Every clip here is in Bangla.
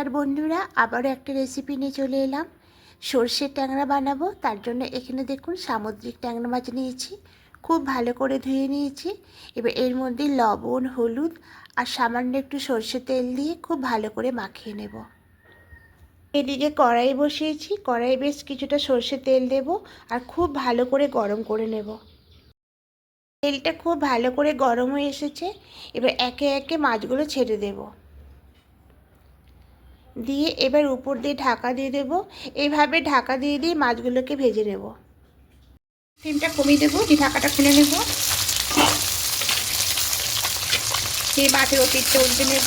নমস্কার বন্ধুরা, আবারও একটা রেসিপি নিয়ে চলে এলাম। সর্ষের ট্যাংরা বানাবো, তার জন্য এখানে দেখুন সামুদ্রিক ট্যাংরা মাছ নিয়েছি। খুব ভালো করে ধুয়ে নিয়েছি। এবার এর মধ্যে লবণ, হলুদ আর সামান্য একটু সর্ষে তেল দিয়ে খুব ভালো করে মাখিয়ে নেব। এদিকে কড়াই বসিয়েছি, কড়াই বেশ কিছুটা সর্ষে তেল দেব আর খুব ভালো করে গরম করে নেব। তেলটা খুব ভালো করে গরম হয়ে এসেছে, এবার একে একে মাছগুলো ছেড়ে দেবো। দিয়ে এবার উপর দিয়ে ঢাকা দিয়ে দেবো। এইভাবে ঢাকা দিয়ে দিয়ে মাছগুলোকে ভেজে নেব। ফ্লেমটা কমিয়ে দেবো, দিয়ে ঢাকাটা খুলে নেব। দিয়ে মাছের অতিরিক্ত উল্টে নেব।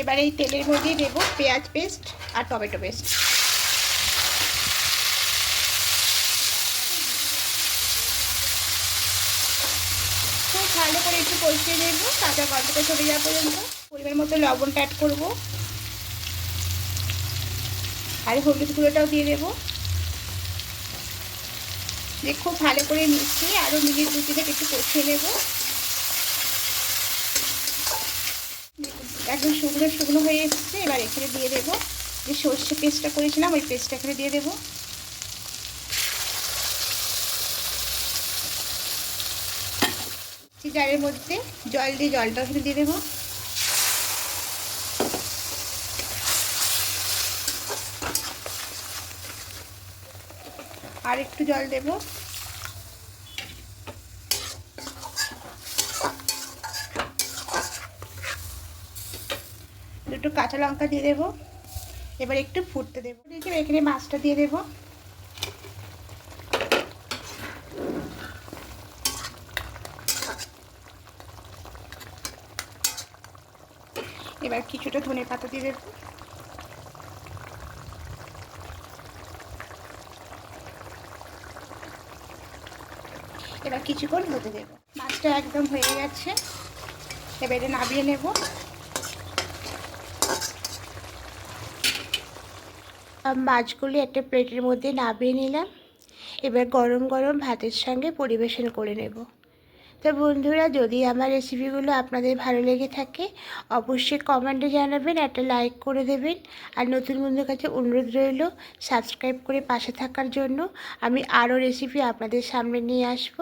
এবার এই তেলের মধ্যে দেবো পেঁয়াজ পেস্ট আর টমেটো পেস্ট। খুব ভালো করে একটু কষিয়ে নেব, কাঁচা গন্ধটা চলে যাওয়া পর্যন্ত। পরিমাণ মতো লবণটা অ্যাড করব। আর হলুদ গুঁড়োটাও দিয়ে দেবো। দিয়ে খুব ভালো করে মিশিয়ে আরও মিনিট দু থেকে একটু কষিয়ে নেব। একদম শুকনো শুকনো হয়ে এসছে, এবার এখানে দিয়ে দেবো যে সর্ষে পেস্টটা করেছিলাম, ওই পেস্টটা এখানে দিয়ে দেবো। জারের মধ্যে জল দিয়ে জলটা এখানে দিয়ে দেবো। আর একটু জল দেবো। দুটো কাঁচা লঙ্কা দিয়ে দেবো। এবার একটু ফুটতে দেবো। দেখি এখানে মাছটা দিয়ে দেবো। এবার কিছুটা ধনে পাতা দিয়ে দেবো। এবার কিছুক্ষণ হতে দেবো। মাছটা একদম হয়ে গেছে। এবার নামিয়ে নেব। মাছগুলি একটা প্লেটের মধ্যে নামিয়ে নিলাম। এবার গরম গরম ভাতের সঙ্গে পরিবেশন করে নেব। তো বন্ধুরা, যদি আমার রেসিপিগুলো আপনাদের ভালো লেগে থাকে, অবশ্যই কমেন্টে জানাবেন, একটা লাইক করে দেবেন। আর নতুন বন্ধুর কাছে অনুরোধ রইল সাবস্ক্রাইব করে পাশে থাকার জন্য। আমি আরও রেসিপি আপনাদের সামনে নিয়ে আসব।